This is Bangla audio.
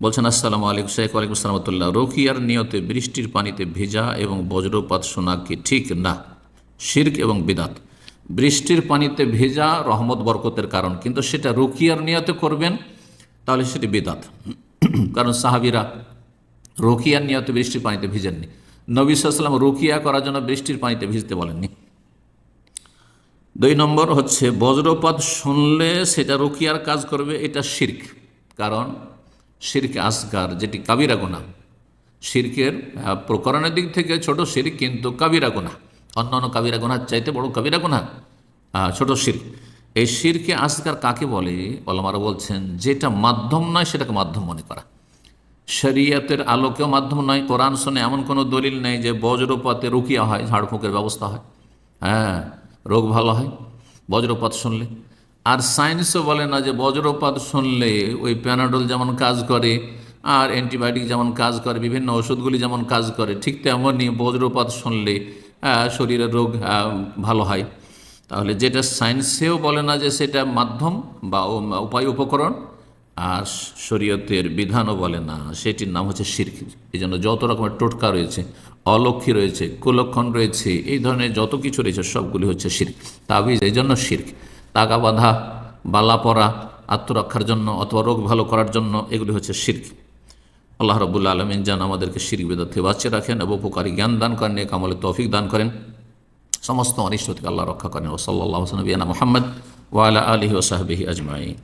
বলছেন, আসসালামু আলাইকুম শেখ, ওয়ালাইকুম সালামতুল্লাহ রোকিয়ার নিয়তে বৃষ্টির পানিতে ভেজা এবং বজ্রপাত শোনা কি ঠিক না? শির্ক এবং বিদাত। বৃষ্টির পানিতে ভেজা রহমত বরকতের কারণ, কিন্তু সেটা রোকিয়ার নিয়তে করবেন, তাহলে সেটি বিদাত। কারণ সাহাবিরা রোকিয়ার নিয়তে বৃষ্টির পানিতে ভিজেননি। নবী সাল্লাম রুকিয়া করার জন্য বৃষ্টির পানিতে ভিজতে বলেননি। দুই নম্বর হচ্ছে, বজ্রপাত শুনলে সেটা রুকিয়ার কাজ করবে, এটা শির্ক। কারণ শির্ক আসগার, যেটি কাবিরা গোনা শির্কের প্রকরণের দিক থেকে ছোট শির্ক কিন্তু কাবিরা গোনা অন্যান্য কাবিরা গোনার চাইতে বড় কাবিরা গোনা ছোট শির্ক। এই শিরকে আসগার কাকে বলে? ওলামারা বলছেন, যেটা মাধ্যম নয় সেটাকে মাধ্যম মনে করা। শরিয়তের আলোকেও মাধ্যম নয়। কোরআন শোনে এমন কোনো দলিল নেই যে বজ্রপাতে রুকিয়া হয়, ঝাড়ফুঁকের ব্যবস্থা হয়। হ্যাঁ রোগ ভালো হয় বজ্রপাত শুনলে। আর সায়েন্সও বলে না যে বজ্রপাত শুনলে ওই প্যানাডল যেমন কাজ করে, আর অ্যান্টিবায়োটিক যেমন কাজ করে, বিভিন্ন ওষুধগুলি যেমন কাজ করে, ঠিক তেমনই বজ্রপাত শুনলে শরীরের রোগ ভালো হয়। তাহলে যেটা সায়েন্সেও বলে না যে সেটা মাধ্যম বা উপায় উপকরণ, আর শরীয়তের বিধানও বলে না, সেটির নাম হচ্ছে শির্ক। এই জন্য যত রকমের টোটকা রয়েছে, অলক্ষী রয়েছে, কুলক্ষণ রয়েছে, এই ধরনের যত কিছু রয়েছে সবগুলি হচ্ছে শির্ক। তাবিজ, এই জন্য শির্ক। তাগা বাঁধা বালা পরা আত্মরক্ষার জন্য অথবা রোগ ভালো করার জন্য এগুলি হচ্ছে শির্ক। আল্লাহ রবুল্লা আলমিন যেন আমাদেরকে শির্ক থেকে বাঁচিয়ে রাখেন এবং উপকারী জ্ঞান দান করেন এক আমলে তৌফিক দান করেন। সমস্ত অনিষ্ট থেকে আল্লাহ রক্ষা করেন। ও সাল্লাহ নবীনা মোহাম্মদ ওয়ালা আলহি ওসাহবিহি আজমাই